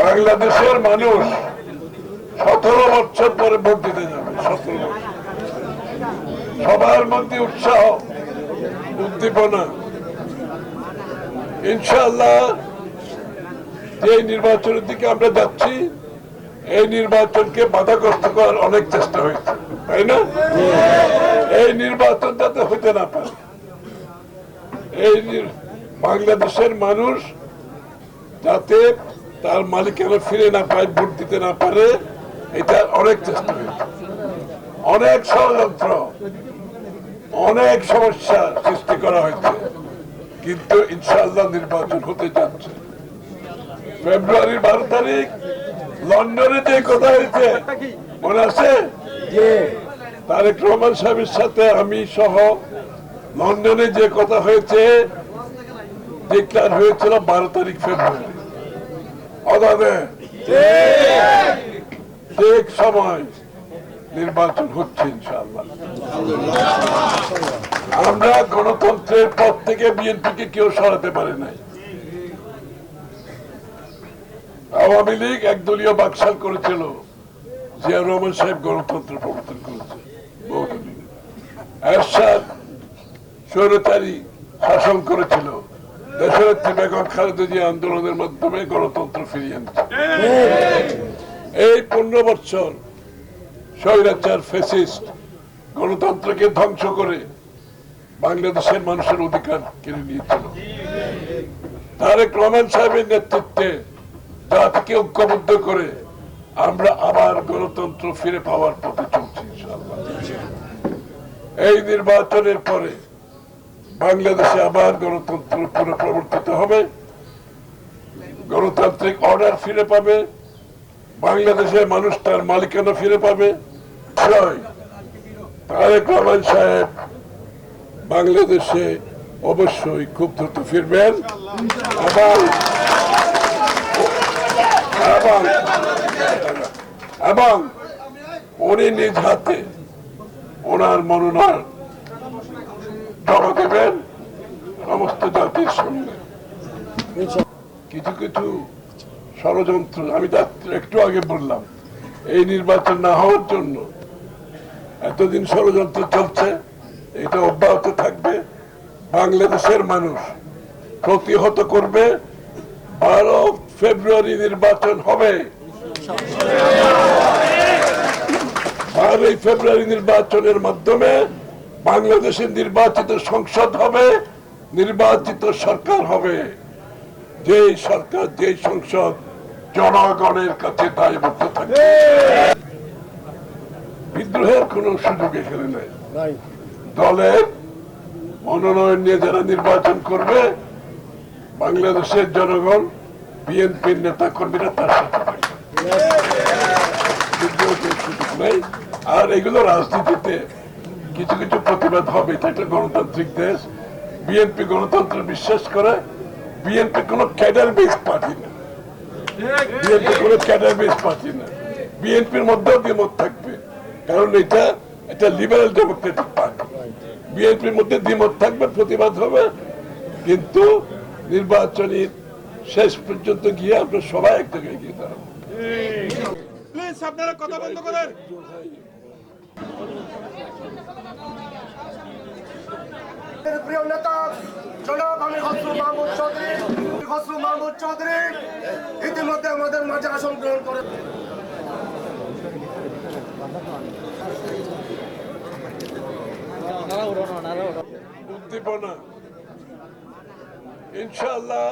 বাংলাদেশের মানুষ সতেরো বছর পরে ভোট দিতে যাবে, সতেরো সবার মধ্যে উৎসাহ, উদ্দীপনা। ইনশাআল্লাহ, যে নির্বাচনের দিকে আমরা যাচ্ছি, এই নির্বাচনকে বাধাগ্রস্ত করার অনেক চেষ্টা হয়েছে, তাই না? এই নির্বাচন যাতে হইতে না পারে, এই বাংলাদেশের মানুষ যাতে তার মালিকানা ফিরে না পায় ভোট দিতে না পারে এটা অনেক চেষ্টা অনেক ষড়যন্ত্র অনেক সমস্যা সৃষ্টি করা হয়েছে। কিন্তু ইনশাআল্লাহ নির্বাচন হতে যাচ্ছে। ফেব্রুয়ারির বারো তারিখ লন্ডনে যে কথা হয়েছে মনে আছে? তারেক রহমান সাহেবের সাথে আমি সহ লন্ডনে যে কথা হয়েছে ডিক্লার হয়েছিল বারো তারিখ ফেব্রুয়ারি। অদাবে ঠিক। সময় নির্বাচন হচ্ছে ইনশাআল্লাহ। আমরা গণতন্ত্রের পথ থেকে বিএনপিকে কেউ সরাতে পারে নাই। আওয়ামী লীগ একদলীয় বাকশাল করেছিল। জিয়া রহমান সাহেব গণতন্ত্র প্রবর্তন করেছে। বহুদলীয় এরশাদ স্বৈরচারী শাসন করেছিল। দেশনেত্রী বেগম খালেদা আন্দোলনের মাধ্যমে গণতন্ত্র ফিরিয়ে আনছে এই পনেরো বছর স্বৈরাচার ফেসিস্ট গণতন্ত্রকে ধ্বংস করে বাংলাদেশের মানুষের অধিকার কেড়ে নিয়েছিল তারেক রহমান সাহেবের নেতৃত্বে জাতিকে ঐক্যবদ্ধ করে আমরা আবার গণতন্ত্র ফিরে পাওয়ার পথে চলছি এই নির্বাচনের পরে বাংলাদেশে আবার গণতন্ত্র পুরো প্রবর্তিত হবে। গণতান্ত্রিক অর্ডার ফিরে পাবে। বাংলাদেশের মানুষ তার মালিকানা ফিরে পাবে। তারেক রহমান সাহেব বাংলাদেশে অবশ্যই খুব দ্রুত ফিরবেন। এবং এবং এবং উনি নিজ হাতে ওনার মনোনয়ন জমা দেবেন সমস্ত জাতির সামনে কিছু কিছু ষড়যন্ত্র, আমি তার একটু আগে বললাম, এই নির্বাচন না হওয়ার জন্য এতদিন ষড়যন্ত্র চলছে, এটা অব্যাহত থাকবে। বাংলাদেশের মানুষ প্রতিহত করবে। বারো ফেব্রুয়ারি নির্বাচন হবে। বারোই ফেব্রুয়ারি নির্বাচনের মাধ্যমে বাংলাদেশের নির্বাচিত সংসদ হবে নির্বাচিত সরকার হবে। যেই সরকার যেই সংসদ জনগণের কাছে দায়বদ্ধ থাকবে। বিদ্রোহের কোন সুযোগ এখানে নেই। দলের মনোনয়ন নিয়ে যারা নির্বাচন করবে বাংলাদেশের জনগণ বিএনপির নেতা কর্মীরা তার সাথে থাকবে। আর এগুলো রাজনীতিতে কিছু কিছু প্রতিবাদ হবে, এটা একটা গণতান্ত্রিক দেশ। বিএনপি গণতন্ত্র বিশ্বাস করে বিএনপি কোনো ক্যাডার বেস পার্টি না। বিএনপি কোনো ক্যাডার বেস পার্টি না। বিএনপির মধ্যেও দ্বিমত থাকবে, কারণ এটা এটা লিবারেল ডেমোক্রেটিক পার্টি বিএনপির মধ্যে দ্বিমত থাকবে, প্রতিবাদ হবে, কিন্তু নির্বাচনী শেষ পর্যন্ত গিয়ে আমরা সবাই এক জায়গায় গিয়ে দাঁড়াবো। প্লিজ আপনারা কথা বন্ধ করেন আমাদের প্রিয় নেতা জনাব আমি হসরু মাহমুদ চৌধুরী। হসরু মাহমুদ চৌধুরী ইতিমধ্যে আমাদের মাঝে আসন গ্রহণ করে উদ্দীপনা। ইনশাআল্লাহ